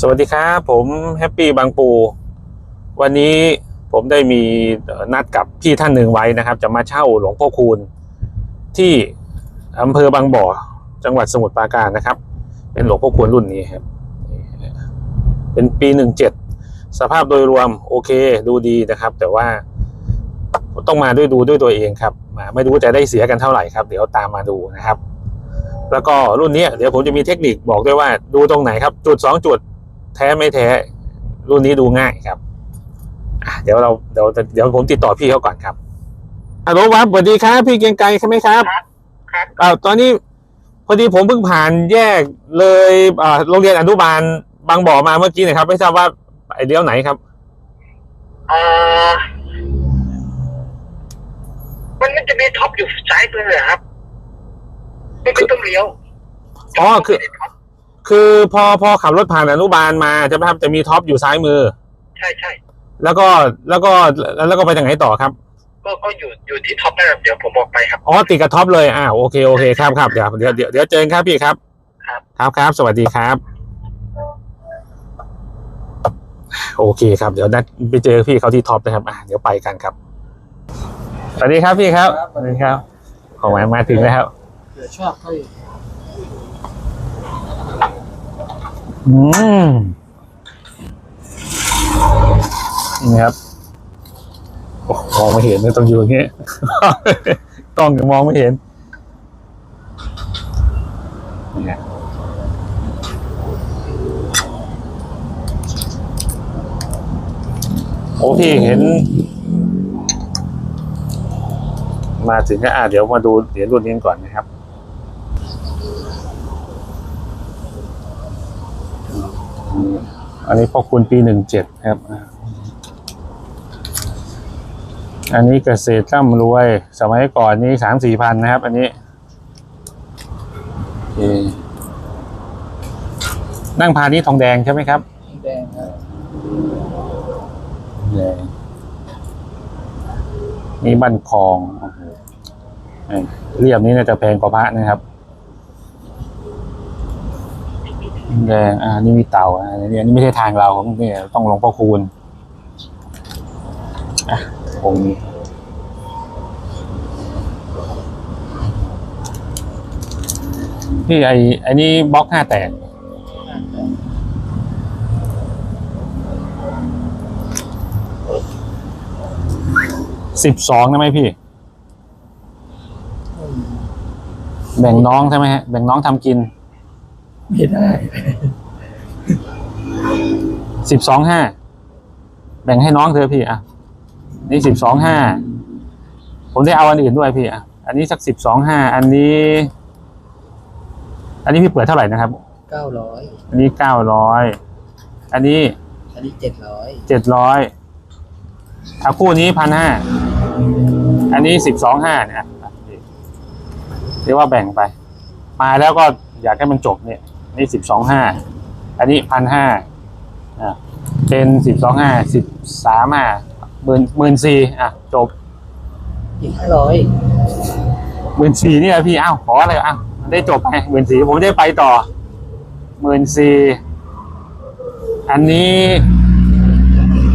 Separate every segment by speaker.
Speaker 1: สวัสดีครับผมแฮปปี้บางปู วันนี้ผมได้มีนัดกับพี่ท่านหนึ่งไว้นะครับ จะมาเช่าหลวงพ่อคูณ ที่อำเภอบางบ่อ จังหวัดสมุทรปราการนะครับ เป็นหลวงพ่อคูณรุ่นนี้ครับ เป็นปีหนึ่งเจ็ดสภาพโดยรวมโอเคดูดีนะครับ แต่ว่าต้องมาด้วยดูด้วยตัวเองครับมาไม่รู้จะได้เสียกันเท่าไหร่ครับ เดี๋ยวตามมาดูนะครับ แล้วก็รุ่นนี้เดี๋ยวผมจะมีเทคนิคบอกด้วยว่าดูตรงไหนครับ จุดสองจุด แท้ไม่แท้ รุ่นนี้ดูง่ายครับอะเดี๋ยวเราเดี๋ยวเดี๋ยวผมติดต่อพี่เขาก่อนครับฮัลโหลวับสวัสดีครับ พี่เกรียงไกรใช่ไหมครับ
Speaker 2: ครับ
Speaker 1: อ่าตอนนี้พอดีผมเพิ่งผ่านแยกเลยอ่าโรงเรียนอนุบาลบางบ่อมาเมื่อกี้นะครับ ไม่ทราบว่าไอเลี้ยวไหนครับ
Speaker 2: เอ่อมันมันจะมีท็อปอยู่ซ้ายมือครับไม่ไม่ต้องเลี้ยว
Speaker 1: อ๋อคือ คือพอพอขับรถผ่านอนุบาลมาใช่ไหมครับจะมีท็อปอยู่ซ้ายมือ
Speaker 2: ใช่ใช่
Speaker 1: แล้วก็แล้วก็แล้วก็ไปทางไหนต่อครับ
Speaker 2: ก็ก็อยู่อยู่ที่ท็อปนั่นแหละเดี๋ยวผมบอกไปครับ
Speaker 1: อ๋อติดกับท็อปเลยอ่าโอเคโอเคครับครับเดี๋ยวเดี๋ยวเดี๋ยวเดี๋ยวเจอกันครับพี่ครับ
Speaker 2: ครับ
Speaker 1: ครับครับ สวัสดีครับ โอเคครับเดี๋ยวนัดไปเจอพี่เขาที่ท็อปนะครับอะเดี๋ยวไปกันครับสวัสดีครับพี่ครับสวัสดีครับ ของหมายมาถึงแล้วครับ
Speaker 3: เดี๋ยวชอบค่อย
Speaker 1: อืมนี่ครับอมองไม่เห็นไม่ต้องอยู่อย่างเงี้ยต้องยังมองไม่เห็นเนี่ยโอ้พี่เห็น มาถึงก็อะเดี๋ยวมาดูเหรียญรุ่นนี้ก่อนนะครับ อันนี้พอคุณปีหนึ่งเจ็ดครับ อันนี้เกษตรร่ำรวย สมัยก่อนนี้สามสี่พันนะครับ อันนี้นั่งพานี้ทองแดงใช่ไหมครับ
Speaker 3: แดงครับ
Speaker 1: แดงนี่บั้นคลองเอ้ยเรียบนี้น่าจะแพงกว่าพระนะครับ แดงอ่านี่มีเต่าอ่าอันนี้อันนี้ไม่ใช่ทางเราของนี่ต้องหลวงพ่อคูณอะองค์นี้พี่ไอไอนี่บล็อกห้าแตกสิบสองได้ไหมพี่ แบ่งน้องใช่ไหมฮะ แบ่งน้องทำกิน
Speaker 3: ไม่ได้
Speaker 1: สิบสองห้าแบ่งให้น้องเธอพี่อะ นี่สิบสองห้าผมได้เอาอันอื่นด้วยพี่อะ อันนี้สักสิบสองห้าอันนี้ อันนี้พี่เปิดเท่าไหร่นะครับ
Speaker 3: เก้าร้อย
Speaker 1: อันนี้เก้าร้อยอันนี้
Speaker 3: อันนี้เจ็ดร้อย
Speaker 1: เจ็ดร้อยเอาคู่นี้พันห้าอันนี้สิบสองห้าเนี่ยอะเรียกว่าแบ่งไป มาแล้วก็อยากให้มันจบเนี่ย นี่สิบสองห้าอันนี้พันห้าอะเป็นสิบสองห้าสิบสามห้าหมื่นหมื่นสี่อะจบ
Speaker 3: อีกห้าร้อย
Speaker 1: หมื่นสี่นี่แหละพี่อ้าวขออะไรอ้าวได้จบไงหมื่นสี่ผมได้ไปต่อหมื่นสี่อันนี้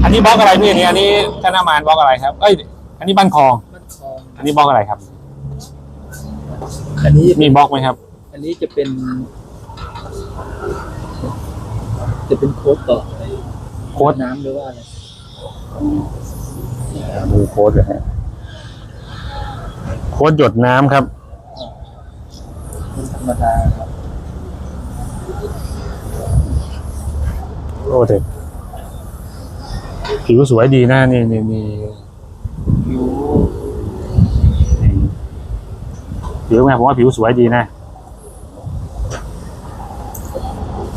Speaker 1: อันนี้บล็อกอะไรพี่อันนี้อันนี้ธนามานบล็อกอะไรครับเอ้ยอันนี้บ้านคลอง
Speaker 3: มันคลอง
Speaker 1: อันนี้บล็อกอะไรครับ
Speaker 3: อันนี้
Speaker 1: มีบล็อกไหมครับ
Speaker 3: อันนี้จะเป็น จะเป็นโค้ดต่อ
Speaker 1: โค้ด
Speaker 3: น้ำหรือว่าอะไร
Speaker 1: ดูโค้ดเลยฮะโค้ดหยดน้ำครับ
Speaker 3: เป็นธรรมดาครับ
Speaker 1: โอ้เด็กผิวสวยดีนะนี่นี่นี่
Speaker 3: ผิว
Speaker 1: ผิวไงผมว่าผิวสวยดีนะ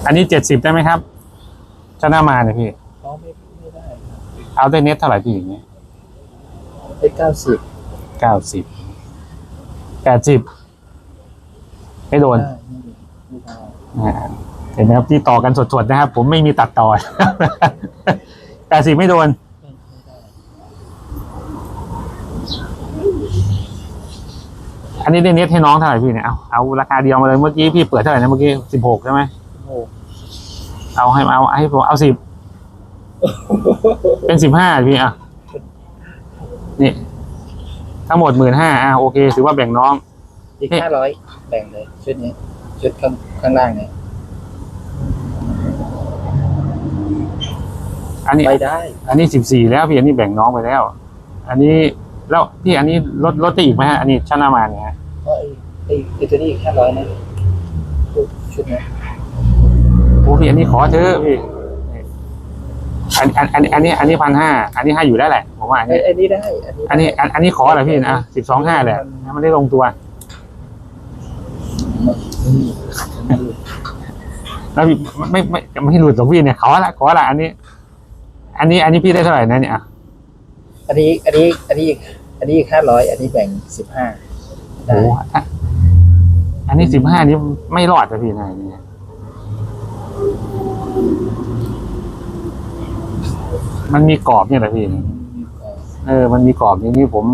Speaker 1: อันนี้เจ็ดสิบได้ไหมครับชนะมาเนี่ยพี่
Speaker 3: เขาไม่ไม่ได้ครับ
Speaker 1: เอาได้เน็ตเท่าไหร่พี่อย่างเงี้ย
Speaker 3: ได้เก้าสิบ
Speaker 1: เก้าสิบแปดสิบไม่โดน
Speaker 3: ได้ไม่ได้ไม่ได้
Speaker 1: อ่าเห็นไหมครับที่ต่อกันสดๆนะครับ ผมไม่มีตัดต่อแปดสิบไม่โดน
Speaker 3: ไม่ไม่ได้
Speaker 1: อันนี้ได้เน็ตให้น้องเท่าไหร่พี่เนี่ยเอาเอาราคาเดียวมาเลยเมื่อกี้พี่เปิดเท่าไหร่นะเมื่อกี้สิบหกใช่ไหม
Speaker 3: โอ้
Speaker 1: เอาให้เอาให้ผมเอาสิบเป็นสิบห้าพี่อะนี่ทั้งหมดหมื่นห้าอะโอเคถือว่าแบ่งน้อง
Speaker 3: อีกห้าร้อยแบ่งเลยชุดนี้ชุดข้างข้างล่างเนี่ย
Speaker 1: อันนี้
Speaker 3: ไปได้
Speaker 1: อันนี้สิบสี่แล้วพี่อันนี้แบ่งน้องไปแล้ว อันนี้แล้วพี่อันนี้ลดลดได้อีกไหมฮะอันนี้ชนะมานเนี่ยฮะ
Speaker 3: เพราะไอ้ไอ้ไอ้ตัวนี้อีกห้าร้อยนะชุดนี้
Speaker 1: โอ้พี่อันนี้ขอเถอะพี่อันอันอันอันนี้ อันนี้พันห้าอันนี้ให้อยู่ได้แหละผมว่าอัน
Speaker 3: ไอ้
Speaker 1: นี้
Speaker 3: ไอ้นี่ได้อันนี้
Speaker 1: อันนี้ อันอันนี้ขอเหรอพี่นะสิบสองห้าแหละมันได้ลงตัว แล้วพี่ไม่ไม่ไม่ไม่หลุดหรอกพี่เนี่ยขอละขอละอันนี้ อันนี้ อันนี้พี่ได้เท่าไหร่นะเนี่ยอะ
Speaker 3: อันนี้ อันนี้ อันนี้อีกอันนี้อีกห้าร้อยอันนี้แบ่งสิบห้า
Speaker 1: โอ้โหอะอันนี้สิบห้านี้ไม่รอดเลยพี่นะเนี่ย มันมีกรอบเนี่ยแหละพี่เออ มันมีกรอบอย่างนี้ผม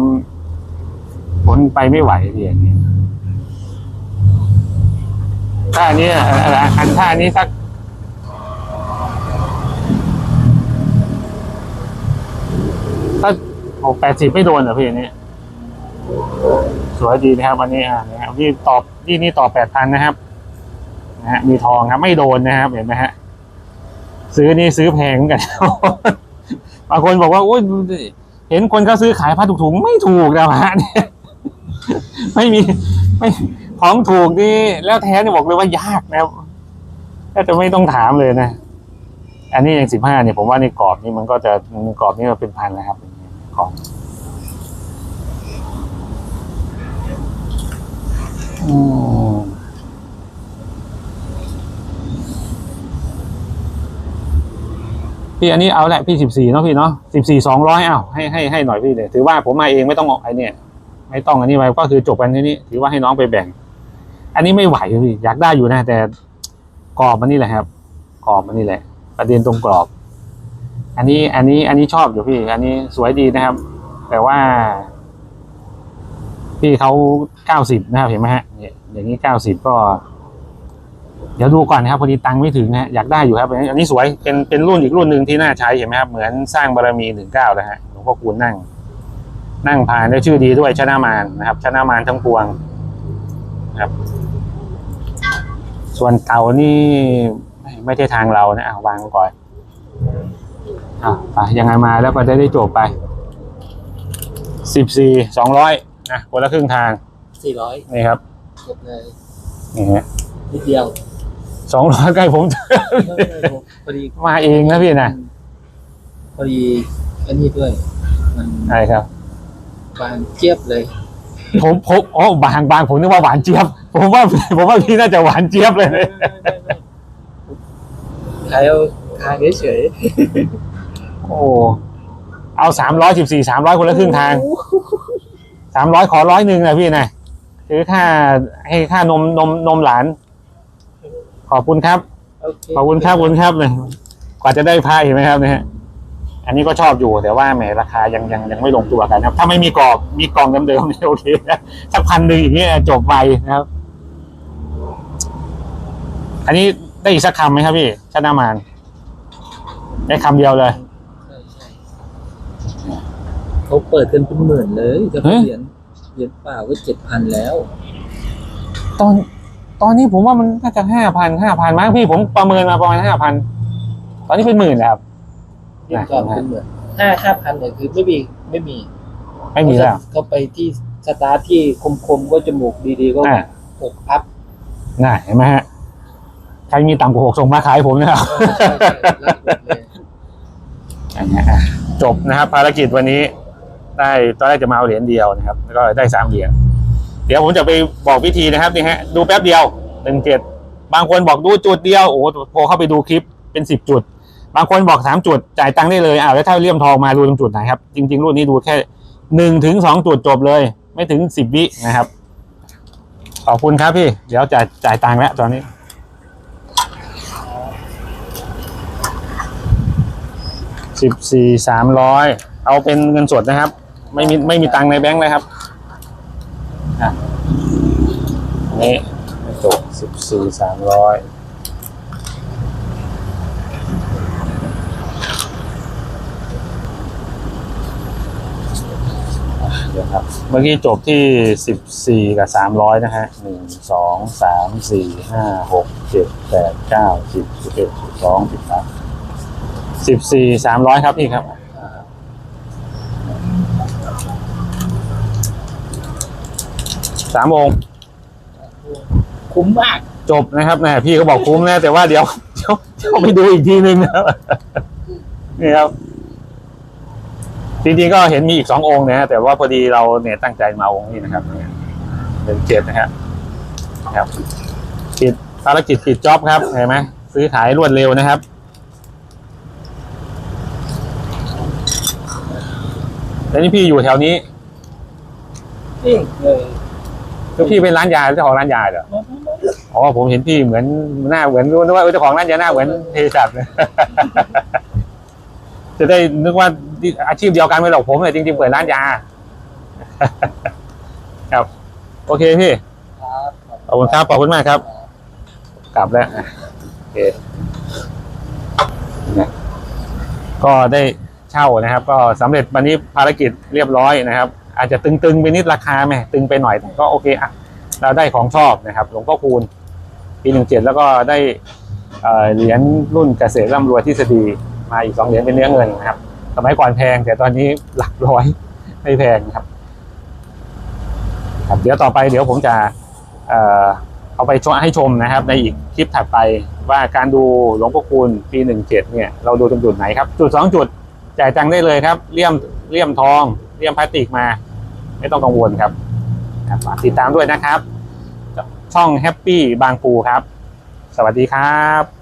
Speaker 1: ผมไปไม่ไหวพี่อย่างนี้ถ้าอันนี้อันถ้าอันนี้สักถ้าหกแปดสิบไม่โดนเหรอพี่อันนี้สวยดีนะครับอันนี้อ่านะครับที่ตอบที่นี่ตอบแปดพันนะครับ นะฮะมีทองครับไม่โดนนะครับเห็นไหมฮะซื้อนี่ซื้อแพงเหมือนกันบางคนบอกว่าโอ้ยเห็นคนเขาซื้อขายผ้าถุงๆไม่ถูกนะฮะไม่มีไม่ของถูกนี่แล้วแท้เนี่ยบอกเลยว่ายากนะครับจะไม่ต้องถามเลยนะ อันนี้อย่างสิบห้าเนี่ยผมว่าในกรอบนี่มันก็จะกรอบนี่มันเป็นพันแล้วครับของอืม พี่อันนี้เอาแหละพี่สิบสี่เนาะพี่เนาะสิบสี่สองร้อยเอาให้ให้ให้หน่อยพี่เลยถือว่าผมมาเองไม่ต้องออกไอเนี่ยไม่ต้องอันนี้ไปก็คือจบกันที่นี้ถือว่าให้น้องไปแบ่ง อันนี้ไม่ไหวพี่อยากได้อยู่นะ แต่กรอบมันนี่แหละครับกรอบมันนี่แหละ ประเด็นตรงกรอบ อันนี้อันนี้อันนี้ชอบอยู่พี่ อันนี้สวยดีนะครับ แต่ว่า พี่เขาเก้าสิบนะครับเห็นไหมฮะอย่างนี้เก้าสิบก็ เดี๋ยวดูก่อนนะครับพอดีตังค์ไม่ถึงนะฮะอยากได้อยู่ครับอันนี้สวยเป็นเป็นรุ่นอีกรุ่นหนึ่งที่น่าใช้เห็นไหมครับเหมือนสร้างบารมีหนึ่งเก้านะฮะหลวงพ่อคูณนั่ง นั่งผ่านได้ชื่อดีด้วยชนะมารนะครับ ชนะมารทั้งปวงนะครับ ส่วนเต่านี่ไม่ไม่ใช่ทางเรานะอะวางก่อนอะไปยังไงมาแล้วก็จะได้จบไปสิบสี่สองร้อยนะคนละครึ่งทาง
Speaker 3: สี่ร้อย
Speaker 1: นี่ครับ
Speaker 3: จบเลย
Speaker 1: นี่ฮะ
Speaker 3: นิดเดียว
Speaker 1: สองร้อยใกล้ผม
Speaker 3: พอดี
Speaker 1: มาเองนะพี่นะ
Speaker 3: พอดีอันนี้ด้วย มัน
Speaker 1: ใช่ครับ
Speaker 3: บานเจี๊ยบเลย
Speaker 1: ผมผมอ๋อบางบางผมนึกว่าหวานเจี๊ยบ ผมว่า ผมว่าพี่น่าจะหวานเจี๊ยบเลย
Speaker 3: ขายเอาขายเฉย
Speaker 1: โอ้เอาสามร้อยสิบสี่สามร้อยคนละครึ่งทางสามร้อยขอร้อยหนึ่งนะพี่นะคือค่าให้ค่านมนมนมหลาน ขอบคุณครับ
Speaker 3: โอเค
Speaker 1: ขอบคุณครับขอบคุณครับเลยกว่าจะได้พาเห็นไหมครับเนี่ยฮะอันนี้ก็ชอบอยู่แต่ว่าแหมราคายังยังยังไม่ลงตัวกันนะครับ ถ้าไม่มีกรอบมีกล่องเดิมๆนี่โอเคนะสักพันหนึ่งอย่างเงี้ยจบไปนะครับ อันนี้ได้อีกสักคำไหมครับพี่ชนะมานได้คำเดียวเลย
Speaker 3: ใช่ใช่เขาเปิดกันเป็นหมื่นเลยจะ
Speaker 1: เฮ้ย
Speaker 3: เหรียญเหรียญเปล่าก็เจ็ดพันแล้ว
Speaker 1: ตอน ตอนนี้ผมว่ามันน่าจะห้าพันห้าพันมั้งพี่ผมประเมินมาประมาณห้าพันตอนนี้เป็นหมื่นแล้วครับ
Speaker 3: เหรียญก่อนเป็นหมื่นห้าห้าพันเนี่ยคือไม่มีไม่มี
Speaker 1: ไม่มีแล้ว
Speaker 3: เขาไปที่สตาร์ทที่คมๆก็จมูกดีๆก็
Speaker 1: อ่า
Speaker 3: หกอัพ
Speaker 1: น่าเห็นไหมฮะใครมีต่ำกว่าหกส่งมาขายผมนะครับ
Speaker 3: ใช่ใช่รับหมดเลย
Speaker 1: อันเนี้ยอะจบนะครับภารกิจวันนี้ได้ตอนแรกจะมาเอาเหรียญเดียวนะครับ แล้วก็ได้สามเหรียญ เดี๋ยวผมจะไปบอกวิธีนะครับนี่ฮะดูแป๊บเดียวหนึ่งเจ็ดบางคนบอกดูจุดเดียวโอ้โหพอเข้าไปดูคลิปเป็นสิบจุด บางคนบอกสามจุดจ่ายตังค์ได้เลยอ้าวแล้วถ้าเลี่ยมทองมาดูตรงจุดไหนครับ จริง ๆ รุ่นนี้ดูแค่หนึ่งถึงสองจุดจบเลย ไม่ถึงสิบวินะครับ ขอบคุณครับพี่ เดี๋ยวจ่ายจ่ายตังค์แล้วตอนนี้สิบสี่สามร้อยเอาเป็นเงินสดนะครับ ไม่มีไม่มีตังค์ในแบงค์นะครับ นี้ตกสิบสี่สามร้อยเดียวครับ เมื่อกี้จบที่สิบสี่กับสามร้อยนะฮะหนึ่งสองสามสี่ห้าหกเจ็ดแปดเก้าสิบสิบเอ็ดสองสิบสามสิบสี่สามร้อยครับพี่ครับสามวง คุ้
Speaker 3: มมาก
Speaker 1: จบนะครับแหมพี่เขาบอกคุ้มนะแต่ว่าเดี๋ยวเดี๋ยวเดี๋ยวไปดูอีกทีนึงนะครับนี่ครับ จริงๆก็เห็นมีอีกสององค์นะฮะแต่ว่าพอดีเราเนี่ยตั้งใจมาองค์นี้นะครับเนี่ยเป็นเจ็ดนะครับครับปิดภารกิจปิดจ็อบครับเห็นไหมซื้อขายรวดเร็วนะครับแล้วนี่พี่อยู่แถวนี้
Speaker 3: นี่เลย
Speaker 1: คือพี่เป็นร้านยาเจ้าของร้านยาเหรออ๋อผมเห็นพี่เหมือนหน้าเหมือนนึกว่าเจ้าของร้านยาหน้าเหมือนเภสัชเลยจะได้นึกว่าอาชีพเดียวกันไม่หรอกผมเนี่ยจริงๆเปิดร้านยา ครับ โอเคพี่
Speaker 3: ครับ
Speaker 1: ขอบคุณครับขอบคุณมากครับ กลับแล้วโอเคนะก็ได้เช่านะครับ ก็สำเร็จวันนี้ภารกิจเรียบร้อยนะครับ อาจจะตึงๆไปนิดราคาไหมตึงไปหน่อยแต่ก็โอเคอะเราได้ของชอบนะครับ หลวงพ่อคูณปีหนึ่งเจ็ดแล้วก็ได้เหรียญรุ่นเกษตรร่ำรวยทฤษฎีมาอีกสองเหรียญเป็นเนื้อเงินนะครับ สมัยก่อนแพงแต่ตอนนี้หลักร้อยไม่แพงครับครับ เดี๋ยวต่อไปเดี๋ยวผมจะเอ่อเอาไปชมให้ชมนะครับ ในอีกคลิปถัดไปว่าการดูหลวงพ่อคูณปีหนึ่งเจ็ดเนี่ยเราดูตรงจุดไหนครับ จุดสองจุดจ่ายตังค์ได้เลยครับเลี่ยมเลี่ยมทองเลี่ยมพลาสติกมา ไม่ต้องกังวลครับฝากติดตามด้วยนะครับ ช่องแฮปปี้บางปูครับ สวัสดีครับ